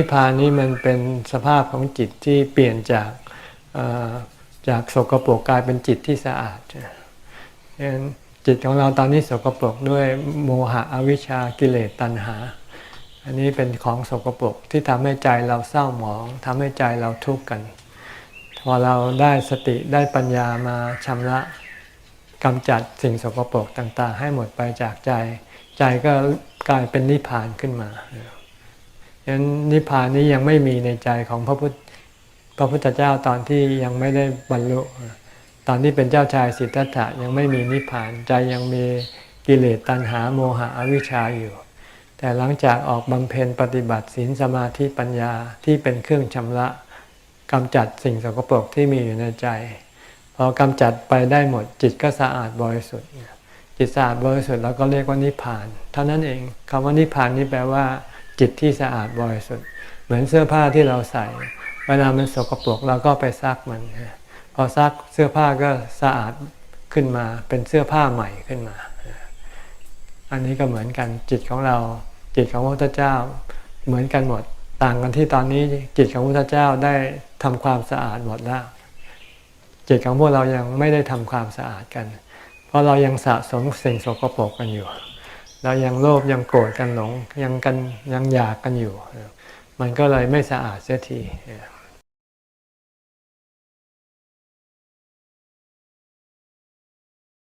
นิพพานนี้มันเป็นสภาพของจิตที่เปลี่ยนจากจากสกปรกกลายเป็นจิตที่สะอาดฉะนั้นจิตของเราตอนนี้สกปรกด้วยโมหะอวิชชากิเลสตัณหา อันนี้เป็นของสกปรกที่ทำให้ใจเราเศร้าหมองทำให้ใจเราทุกข์กัน พอเราได้สติได้ปัญญามาชำระกำจัดสิ่งสกปรกต่างๆ ให้หมดไปจากใจ ใจก็กลายเป็นนิพพานขึ้นมา ฉะนั้นนิพพานนี้ยังไม่มีในใจของพระพุทธพระพุทธเจ้าตอนที่ยังไม่ได้บรรลุตอนที่เป็นเจ้าชายสิทธัตถะยังไม่มีนิพพานใจยังมีกิเลสตัณหาโมหะอวิชชาอยู่ แต่หลังจากออกบำเพ็ญปฏิบัติศีลสมาธิปัญญาที่เป็นเครื่องชำระกำจัดสิ่งสกปรกที่มีอยู่ในใจพอกำจัดไปได้หมดจิตก็สะอาดบริสุทธิ์ จิตสะอาดบริสุทธิ์เราก็เรียกว่านิพพาน เท่านั้นเองคำว่านิพพานนี้แปลว่า จิตที่สะอาดบริสุทธิ์ เหมือนเสื้อผ้าที่เราใส่ เวลามันสกปรกเราก็ไปซักมันพอซักเสื้อผ้าก็สะอาดขึ้นมาเป็นเสื้อผ้าใหม่ขึ้นมา อันนี้ก็เหมือนกันจิตของเรา จิตของพระพุทธเจ้า เหมือนกันหมดต่างกันที่ตอนนี้จิตของพระพุทธเจ้าได้ทำความสะอาดหมดแล้วจิตของพวกเรายังไม่ได้ทำความสะอาดกัน เพราะเรายังสะสมสิ่งสกปรกกันอยู่ เรายังโลภยังโกรธกันหลงยังกันยังอยากกันอยู่ มันก็เลยไม่สะอาดเสียที